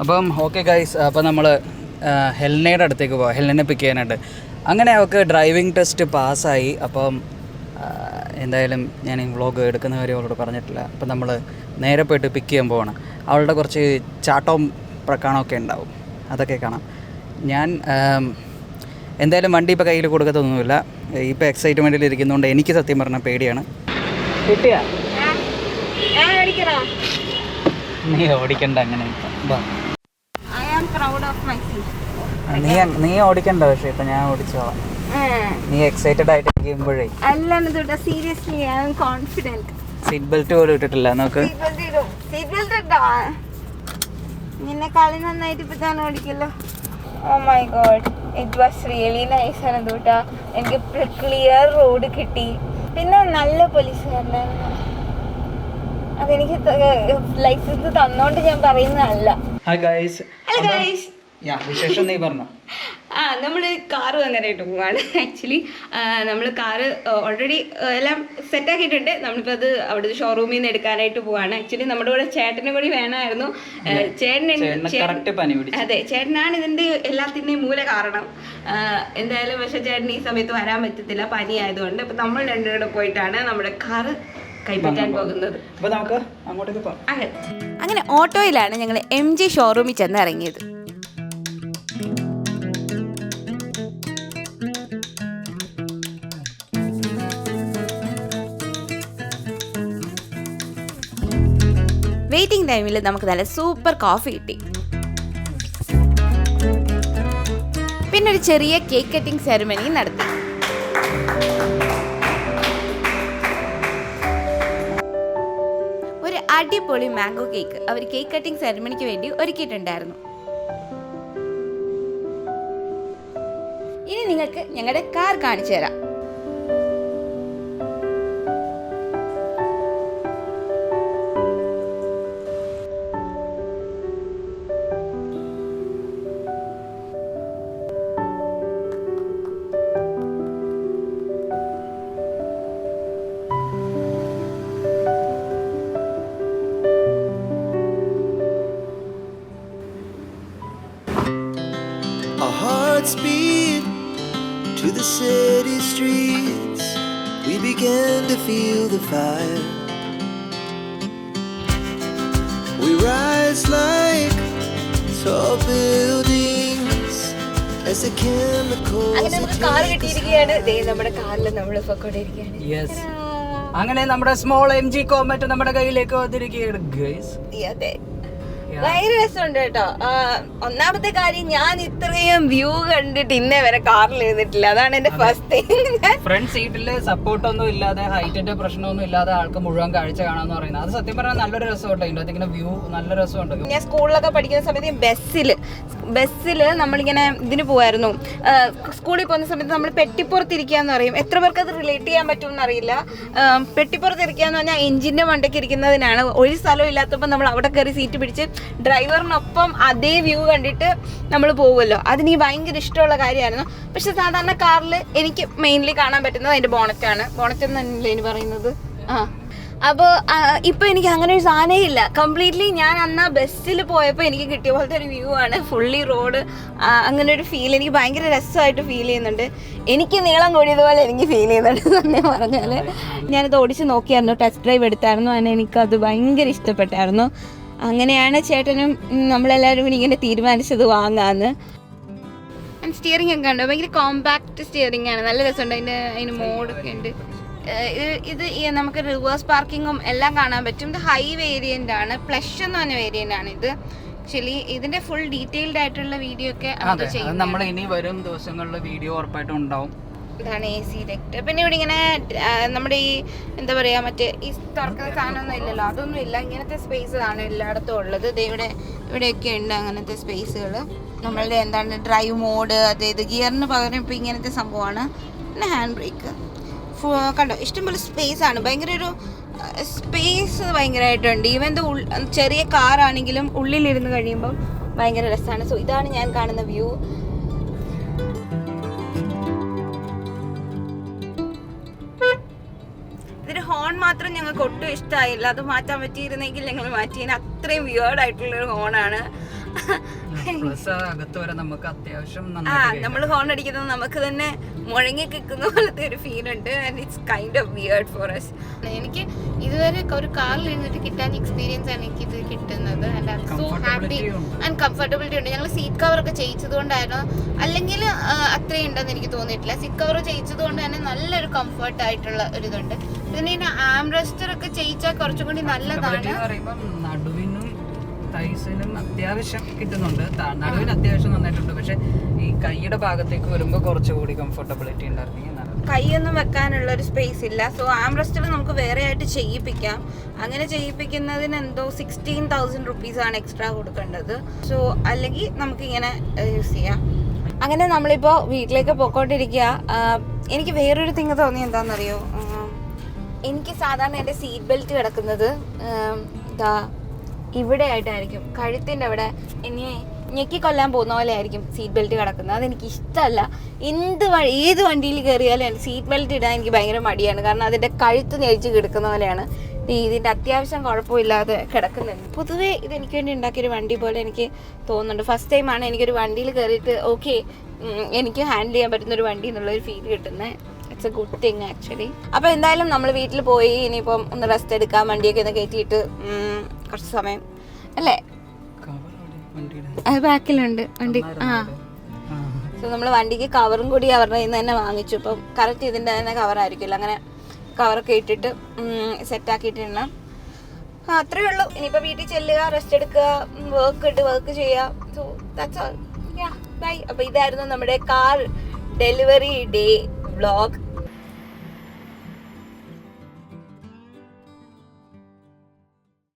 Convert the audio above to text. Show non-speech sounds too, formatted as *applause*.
അപ്പം okay guys അപ്പം നമ്മൾ ഹെൽനയുടെ അടുത്തേക്ക് പോവാം. ഹെൽനെ പിക്ക് ചെയ്യാനായിട്ട്. അങ്ങനെ അവൾക്ക് ഡ്രൈവിംഗ് ടെസ്റ്റ് പാസ്സായി. അപ്പം എന്തായാലും ഞാൻ ഈ വ്ളോഗ് എടുക്കുന്ന കാര്യം അവളോട് പറഞ്ഞിട്ടില്ല. അപ്പം നമ്മൾ നേരെ പോയിട്ട് പിക്ക് ചെയ്യാൻ പോവാണ്. അവളുടെ കുറച്ച് ചാട്ടവും പ്രക്കാണമൊക്കെ ഉണ്ടാവും. അതൊക്കെ കാണാം. ഞാൻ എന്തായാലും വണ്ടി ഇപ്പോൾ കയ്യിൽ കൊടുക്കത്തൊന്നുമില്ല. ഇപ്പോൾ എക്സൈറ്റ്മെന്റിൽ ഇരിക്കുന്നതുകൊണ്ട് എനിക്ക് സത്യം പറഞ്ഞാൽ പേടിയാണ്. കിട്ടിയാ? നീ ഓടിക്കണ്ട അങ്ങനെ ഇപ്പം. ബാ. I am proud of my seat നീ നീ ഓടിക്കണ്ട പക്ഷേ ഇപ്പൊ ഞാൻ ഓടിച്ചോളാം. നീ എക്സൈറ്റഡ് ആയിട്ട് ഇരിക്കുമ്പോഴേ. അല്ല തൊട്ട് seriously I am confident seat belt പോലും ഇട്ടിട്ടില്ല നോക്ക്. സീറ്റ് ബെൽറ്റ് ഇടും. ഇട്ടോ? നിന്നെ കളി നന്നായിട്ട് ഇപ്പൊ ഞാൻ ഓടിക്കല്ലോ ഓ my God it was really nice ആണ് കേട്ടോ എനിക്ക് ക്ലിയർ റോഡ് കിട്ടി. പിന്നെ നല്ല പോലീസുകാരനായിരുന്നു അതെനിക്ക് ലൈസൻസ് തന്നോണ്ട് ഞാൻ പറയുന്നതല്ല. ഹായ് ഗൈസ് ഹലോ ഗൈസ് വിശേഷം നീ പറഞ്ഞു. ആ നമ്മൾ കാറ് വാങ്ങാനായിട്ട് പോവാണ്. ആക്ച്വലി നമ്മൾ കാറ് ഓൾറെഡി എല്ലാം സെറ്റ് ആക്കിയിട്ടുണ്ട്. നമ്മളിപ്പോൾ അത് അവിടുത്തെ ഷോറൂമിൽ നിന്ന് എടുക്കാനായിട്ട് പോവാണ്. ആക്ച്വലി നമ്മുടെ കൂടെ ചേട്ടനും കൂടി വേണമായിരുന്നു. ചേട്ടൻ അതെ. ചേട്ടനാണ് ഇതിന്റെ എല്ലാത്തിന്റെയും മൂല കാരണം. എന്തായാലും പക്ഷെ ചേട്ടൻ ഈ സമയത്ത് വരാൻ പറ്റത്തില്ല. പനി ആയതുകൊണ്ട് അപ്പൊ നമ്മൾ രണ്ടുപേരും പോയിട്ടാണ് നമ്മുടെ കാറ് കൈപ്പറ്റാൻ പോകുന്നത്. അപ്പോൾ നമുക്ക് അങ്ങോട്ടേക്ക് പോകാം. അങ്ങനെ. അങ്ങനെ ഓട്ടോയിലാണ് ഞങ്ങൾ എം ജി ഷോറൂമിൽ ചെന്ന് ഇറങ്ങിയത്. വെയിറ്റിംഗ് ടൈമിൽ നമുക്ക് നല്ല സൂപ്പർ കോഫി കിട്ടി. പിന്നെ ഒരു ചെറിയ കേക്ക് കട്ടിംഗ് സെറമണി നടത്തി. ഒരു അടിപൊളി മാംഗോ കേക്ക് അവർ കേക്ക് കട്ടിംഗ് സെറമണിക്ക് വേണ്ടി ഒരുക്കിയിട്ടുണ്ടായിരുന്നു. ഇനി നിങ്ങൾക്ക് ഞങ്ങളുടെ കാർ കാണിച്ചു തരാം. To the city streets. We began to feel the fire. We rise like tall buildings as the chemicals. അങ്ങനെ നമുക്ക് കാർ കിട്ടിയിരിക്കുകയാണ് ദേ നമ്മുടെ കാറിൽ നമ്മൾ പൊക്കോണ്ടിരിക്കുകയാണ് യെസ് അങ്ങനെ നമ്മുടെ സ്മോൾ എം ജി കോമറ്റ് നമ്മുടെ കയ്യിലേക്ക് വന്നിരിക്കുകയാണ് ഗൈസ് അതെ ഭയങ്കര രസമുണ്ട് കേട്ടോ. ഒന്നാമത്തെ കാര്യം ഞാൻ ഇത്രയും വ്യൂ കണ്ടിട്ട് ഇന്നേ വരെ കാറിൽ എഴുതിട്ടില്ല അതാണ് എന്റെ ഫസ്റ്റ് തിങ് ഫ്രണ്ട് സീറ്റിൽ സപ്പോർട്ടൊന്നും ഇല്ലാതെ ഹൈറ്റിന്റെ പ്രശ്നമൊന്നും ഇല്ലാതെ ആൾക്ക് മുഴുവൻ കാഴ്ച കാണാന്ന് പറയുന്നത്. അത് സത്യം പറഞ്ഞാൽ നല്ലൊരു രസമുണ്ട് ഇതിന്റെ ഇങ്ങനെ വ്യൂ നല്ല രസമുണ്ട്. ഞാൻ സ്കൂളിലൊക്കെ പഠിക്കുന്ന സമയത്ത് ബസ്സിൽ ബസ്സിൽ നമ്മളിങ്ങനെ ഇതിന് പോവായിരുന്നു. ആ, സ്കൂളിൽ പോകുന്ന സമയത്ത് നമ്മൾ പെട്ടിപ്പുറത്തിരിക്കുക എന്ന് പറയും. എത്ര പേർക്ക് അത് റിലേറ്റ് ചെയ്യാൻ പറ്റുമെന്ന് അറിയില്ല. പെട്ടിപ്പുറത്തിരിക്കുക എന്ന് പറഞ്ഞാൽ എഞ്ചിന്റെ മണ്ടയ്ക്ക് ഇരിക്കുന്നതിനാണ്. ഒരു സ്ഥലം ഇല്ലാത്തപ്പോൾ നമ്മൾ അവിടെ കയറി സീറ്റ് പിടിച്ച് ഡ്രൈവറിനൊപ്പം അതേ വ്യൂ കണ്ടിട്ട് നമ്മൾ പോകുമല്ലോ അതെനിക്ക് ഭയങ്കര ഇഷ്ടമുള്ള കാര്യമായിരുന്നു. പക്ഷെ സാധാരണ കാറിൽ എനിക്ക് മെയിൻലി കാണാൻ പറ്റുന്നത് അതിന്റെ ബോണറ്റാണ് ബോണറ്റ് എന്നല്ലേ ഇനി പറയുന്നത്? ആ. അപ്പോൾ ഇപ്പോൾ എനിക്ക് അങ്ങനെ ഒരു സാധനമേ ഇല്ല. കംപ്ലീറ്റ്ലി ഞാൻ അന്ന് ആ ബസ്സിൽ പോയപ്പോൾ എനിക്ക് കിട്ടിയ പോലത്തെ ഒരു വ്യൂ ആണ്. ഫുള്ളി റോഡ് അങ്ങനെ ഒരു ഫീൽ എനിക്ക് ഭയങ്കര രസമായിട്ട് ഫീൽ ചെയ്യുന്നുണ്ട്. എനിക്ക് നീളം കൂടിയതുപോലെ എനിക്ക് ഫീൽ ചെയ്യുന്നുണ്ട് *laughs* തന്നെ പറഞ്ഞാൽ ഞാനത് ഓടിച്ച് നോക്കിയായിരുന്നു. ടെസ്റ്റ് ഡ്രൈവ് എടുത്തായിരുന്നു. അതിന് എനിക്കത് ഭയങ്കര ഇഷ്ടപ്പെട്ടായിരുന്നു. അങ്ങനെയാണ് ചേട്ടനും നമ്മളെല്ലാവരും കൂടി ഇങ്ങനെ തീരുമാനിച്ചത് വാങ്ങാന്ന്. സ്റ്റിയറിംഗ് ഒക്കെ ഉണ്ട് ഭയങ്കര കോമ്പാക്ട് സ്റ്റിയറിംഗ് ആണ്. നല്ല രസമുണ്ട് അതിന്റെ അതിന് മോഡൊക്കെ ഉണ്ട്. ഇത് ഇത് നമുക്ക് റിവേഴ്സ് പാർക്കിങ്ങും എല്ലാം കാണാൻ പറ്റും. ഇത് ഹൈ വേരിയന്റ് ആണ്. പ്ലഷ് എന്ന് പറഞ്ഞ വേരിയന്റ് ആണ് ഇത്. ആക്ച്വലി ഇതിന്റെ ഫുൾ ഡീറ്റെയിൽഡ് ആയിട്ടുള്ള വീഡിയോ ഒക്കെ നമ്മൾ ഇനി വരും ദിവസങ്ങളിൽ വീഡിയോ ഉറപ്പായിട്ടും ഉണ്ടാവും. ഇതാണ് എ സി ഡെക്ട് പിന്നെ ഇവിടെ ഇങ്ങനെ നമ്മുടെ ഈ എന്താ പറയാ മറ്റേ ഈ തുറക്കുന്ന സാധനമൊന്നും ഇല്ലല്ലോ. അതൊന്നും ഇല്ല. ഇങ്ങനത്തെ സ്പേസ് ആണ് എല്ലായിടത്തും ഉള്ളത്. ദേ ഇവിടെ ഇവിടെയൊക്കെ ഉണ്ട് അങ്ങനത്തെ സ്പേസുകൾ നമ്മളുടെ എന്താണ് ഡ്രൈവ് മോഡ് അതായത് ഗിയറിന് പകരം ഇപ്പം ഇങ്ങനത്തെ സംഭവമാണ്. പിന്നെ ഹാൻഡ് ബ്രേക്ക് കണ്ടോ ഇഷ്ടംപോലെ സ്പേസ് ആണ്. ഭയങ്കര ഒരു സ്പേസ് ഭയങ്കരമായിട്ടുണ്ട് ഈവൻ ദ ചെറിയ കാറാണെങ്കിലും ഉള്ളിലിരുന്ന് കഴിയുമ്പം ഭയങ്കര രസമാണ് സോ ഇതാണ് ഞാൻ കാണുന്ന വ്യൂ ഹോൺ മാത്രം ഞങ്ങൾക്ക് ഒട്ടും ഇഷ്ടമായില്ല അത് മാറ്റാൻ പറ്റിയിരുന്നെങ്കിൽ ഞങ്ങൾ മാറ്റിയതിന് അത്രയും വിയേർഡ് ആയിട്ടുള്ള ഒരു ഹോണാണ് നമുക്ക് അത്യാവശ്യം ആ നമ്മൾ ഹോൺ അടിക്കുന്നത് നമുക്ക് തന്നെ മുഴങ്ങി കിക്കുന്ന പോലത്തെ ഒരു ഫീൽ ഉണ്ട്. And it's kind of weird for us എനിക്ക് ഇതുവരെ ഒരു കാറിൽ ഇരുന്നിട്ട് കിട്ടാൻ എക്സ്പീരിയൻസ് ആണ് എനിക്ക് ഇത് കിട്ടുന്നത്. And so happy and comfortability ഉണ്ട്. ഞങ്ങൾ സീറ്റ് കവർ ഒക്കെ ചെയ്യിച്ചത് കൊണ്ടായിരുന്നു. അല്ലെങ്കിൽ അത്രയും ഉണ്ടെന്ന് എനിക്ക് തോന്നിയിട്ടില്ല. സീറ്റ് കവർ ചെയ്യിച്ചത് കൊണ്ട് തന്നെ നല്ലൊരു കംഫർട്ട് ആയിട്ടുള്ള ഒരു ഇതുണ്ട് പിന്നെ ഈ ആംറസ്റ്റർ ഒക്കെ ചെയ്യിച്ചാൽ കുറച്ചും കൂടി നല്ലതാണ്. നടുവിനും തൈസിനും അത്യാവശ്യം കിട്ടുന്നുണ്ട്. നടുവിന് അത്യാവശ്യം നന്നായിട്ടുണ്ട്. പക്ഷെ ഈ കൈയുടെ ഭാഗത്തേക്ക് വരുമ്പോൾ കുറച്ചുകൂടി കംഫർട്ടബിലിറ്റി ഉണ്ടായിരുന്നെങ്കിൽ കൈയൊന്നും വെക്കാനുള്ള ഒരു സ്പേസ് ഇല്ല. സോ ആംറസ്റ്റർ നമുക്ക് വേറെ ആയിട്ട് ചെയ്യിപ്പിക്കാം. അങ്ങനെ ചെയ്യിപ്പിക്കുന്നതിന് എന്തോ സിക്സ്റ്റീൻ തൗസൻഡ് റുപ്പീസ് ആണ് എക്സ്ട്രാ കൊടുക്കേണ്ടത്. സോ അല്ലെങ്കിൽ നമുക്ക് ഇങ്ങനെ യൂസ് ചെയ്യാം. അങ്ങനെ നമ്മളിപ്പോ വീട്ടിലേക്ക് പോയിക്കൊണ്ടിരിക്കുക. എനിക്ക് വേറൊരു തിങ് തോന്നി എന്താണെന്നറിയോ? എനിക്ക് സാധാരണ എന്റെ സീറ്റ് ബെൽറ്റ് കിടക്കുന്നത് ഇവിടെ ആയിട്ടായിരിക്കും കഴുത്തിന്റെ അവിടെ ഇനി ഞെക്കി കൊല്ലാൻ പോകുന്ന പോലെ ആയിരിക്കും സീറ്റ് ബെൽറ്റ് കിടക്കുന്നത്. അതെനിക്ക് ഇഷ്ടമല്ല. എന്ത് വഴി ഏത് വണ്ടിയിൽ കയറിയാലും എന്റെ സീറ്റ് ബെൽറ്റ് ഇടാൻ എനിക്ക് ഭയങ്കര മടിയാണ്. കാരണം അതിന്റെ കഴുത്ത് നെഴിച്ച് കിടക്കുന്ന പോലെയാണ്. ഇതിന്റെ അത്യാവശ്യം കുഴപ്പമില്ലാതെ കിടക്കുന്നുണ്ട്. പൊതുവേ ഇതെനിക്ക് വേണ്ടി ഉണ്ടാക്കിയൊരു വണ്ടി പോലെ എനിക്ക് തോന്നുന്നുണ്ട്. ഫസ്റ്റ് ടൈമാണ് എനിക്കൊരു വണ്ടിയിൽ കയറിയിട്ട് ഓക്കെ എനിക്ക് ഹാൻഡിൽ ചെയ്യാൻ പറ്റുന്ന ഒരു വണ്ടി എന്നുള്ളൊരു ഫീൽ കിട്ടുന്നത് it's a good thing actually അപ്പോൾ എന്തായാലും നമ്മൾ വീട്ടിൽ പോയി ഇനിയിപ്പം ഒന്ന് റെസ്റ്റ് എടുക്കാൻ വണ്ടിയൊക്കെ ഒന്ന് കയറ്റിയിട്ട് കുറച്ച് സമയം. അല്ലേ? അത് ബാക്കിലുണ്ട്. വണ്ടി ആ. സോ നമ്മൾ വണ്ടിക്ക് കവറും കൂടി അവരുടെ നിന്ന് തന്നെ വാങ്ങിച്ചു. ഇപ്പം കറക്റ്റ് ഇതിന്റെ തന്നെ കവറായിരിക്കുമല്ലോ അങ്ങനെ കവറൊക്കെ ഇട്ടിട്ട് സെറ്റാക്കിയിട്ടിടണം ആ അത്രേ ഉള്ളൂ. ഇനിയിപ്പോൾ വീട്ടിൽ ചെല്ലുക റെസ്റ്റ് എടുക്കുക വർക്ക് ഇട്ട് വർക്ക് ചെയ്യുക. സോ ദാറ്റ്സ് ഓൾ ബൈ അപ്പോൾ ഇതായിരുന്നു നമ്മുടെ കാർ ഡെലിവറി ഡേ വ്ളോഗ്